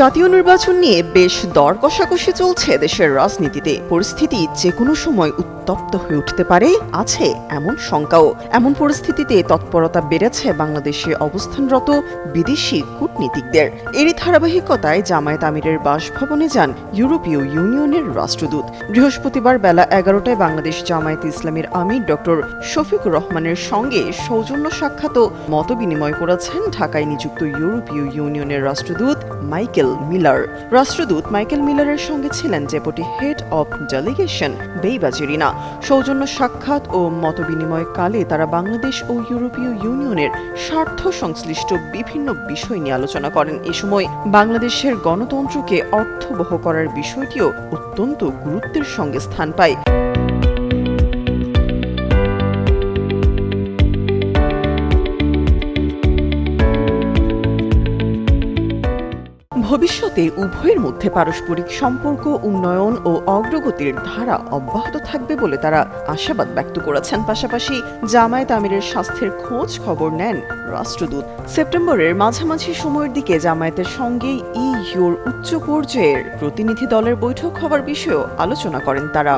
জাতীয় নির্বাচন নিয়ে বেশ দর কষাকষি চলছে দেশের রাজনীতিতে। পরিস্থিতি যে কোনো সময় উত্তপ্ত হয়ে উঠতে পারে, আছে এমন শঙ্কাও। এমন পরিস্থিতিতে তৎপরতা বেড়েছে বাংলাদেশে অবস্থানরত বিদেশি কূটনীতিকদের। এরই ধারাবাহিকতায় জামায়াত আমিরের বাসভবনে যান ইউরোপীয় ইউনিয়নের রাষ্ট্রদূত। বৃহস্পতিবার বেলা এগারোটায় বাংলাদেশ জামায়াত ইসলামের আমির ডক্টর শফিকুর রহমানের সঙ্গে সৌজন্য সাক্ষাৎ ও মতবিনিময় করেছেন ঢাকায় নিযুক্ত ইউরোপীয় ইউনিয়নের রাষ্ট্রদূত মাইকেল মিলার। রাষ্ট্রদূত মাইকেল মিলারের সঙ্গে ছিলেন ডেপুটি হেড অব ডেলিগেশন বেইবাজেরিনা সৌজন্য সাক্ষাৎ ও মতবিনিময় কালে তারা বাংলাদেশ ও ইউরোপীয় ইউনিয়নের স্বার্থ সংশ্লিষ্ট বিভিন্ন বিষয় নিয়ে আলোচনা করেন। এ সময় বাংলাদেশের গণতন্ত্রকে অর্থবহ করার বিষয়টিও অত্যন্ত গুরুত্বের সঙ্গে স্থান পায়। ভবিষ্যতে উভয়ের মধ্যে পারস্পরিক সম্পর্ক, উন্নয়ন ও অগ্রগতির ধারা অব্যাহত থাকবে বলে তারা আশাবাদ ব্যক্ত করেছেন। পাশাপাশি জামায়াত আমিরের স্বাস্থ্যের খোঁজ খবর নেন রাষ্ট্রদূত। সেপ্টেম্বরের মাঝামাঝি সময়ের দিকে জামায়াতের সঙ্গে ইইউর উচ্চ পর্যায়ের প্রতিনিধি দলের বৈঠক হওয়ার বিষয়েও আলোচনা করেন তারা।